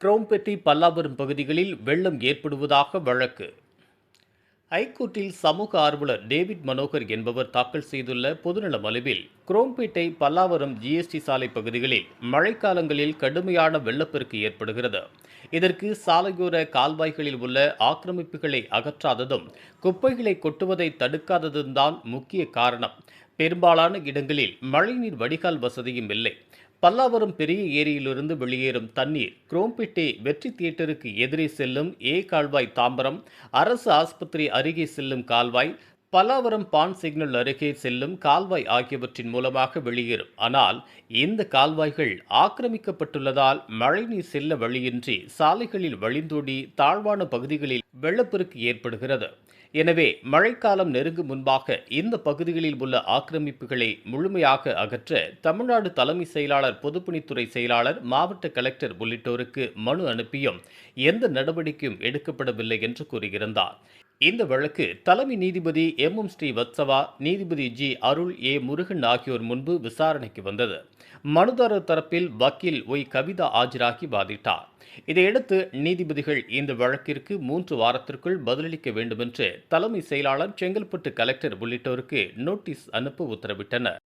குரோம்பெட்டி பல்லாவரம் பகுதிகளில் வெள்ளம் ஏற்படுவதாக வழக்கு. ஐகோர்ட்டில் சமூக ஆர்வலர் டேவிட் மனோகர் என்பவர் தாக்கல் செய்துள்ள பொதுநல மனுவில் குரோம்பேட்டை பல்லாவரம் ஜிஎஸ்டி சாலை பகுதிகளில் மழைக்காலங்களில் கடுமையான வெள்ளப்பெருக்கு ஏற்படுகிறது. இதற்கு சாலையோர கால்வாய்களில் உள்ள ஆக்கிரமிப்புகளை அகற்றாததும் குப்பைகளை கொட்டுவதை தடுக்காததும் தான் முக்கிய காரணம். பெரும்பாலான இடங்களில் மழைநீர் வடிகால் வசதியும் இல்லை. பல்லாவரம் பெரிய ஏரியிலிருந்து வெளியேறும் தண்ணீர் குரோம்பிட்டே வெற்றி தியேட்டருக்கு எதிரே செல்லும் ஏ கால்வாய் தாம்பரம் அரசு ஆஸ்பத்திரி அருகே செல்லும் கால்வாய் பல்லாவரம் பான் சிக்னல் அருகே செல்லும் கால்வாய் ஆகியவற்றின் மூலமாக வெளியேறும். ஆனால் இந்த கால்வாய்கள் ஆக்கிரமிக்கப்பட்டுள்ளதால் மழைநீர் செல்ல வழியின்றி சாலைகளில் வழிந்தோடி தாழ்வான பகுதிகளில் வெள்ளப்பெருக்கு ஏற்படுகிறது. எனவே மழைக்காலம் நெருங்கும் முன்பாக இந்த பகுதிகளில் உள்ள ஆக்கிரமிப்புகளை முழுமையாக அகற்ற தமிழ்நாடு தலைமை செயலாளர் பொதுப்பணித்துறை செயலாளர் மாவட்ட கலெக்டர் உள்ளிட்டோருக்கு மனு அனுப்பியும் எந்த நடவடிக்கையும் எடுக்கப்படவில்லை என்று கூறியிருந்தார். இந்த வழக்கு தலைமை நீதிபதி எம் எம் ஸ்ரீவத்சவா நீதிபதி ஜி அருள் ஏ முருகன் ஆகியோர் முன்பு விசாரணைக்கு வந்தது. மனுதாரர் தரப்பில் வக்கீல் ஒய் கவிதா ஆஜராகி வாதிட்டார். இதையடுத்து நீதிபதிகள் இந்த வழக்கிற்கு மூன்று வாரத்திற்குள் பதிலளிக்க வேண்டுமென்று தலைமை செயலாளர் செங்கல்பட்டு கலெக்டர் உள்ளிட்டோருக்கு நோட்டீஸ் அனுப்ப உத்தரவிட்டனர்.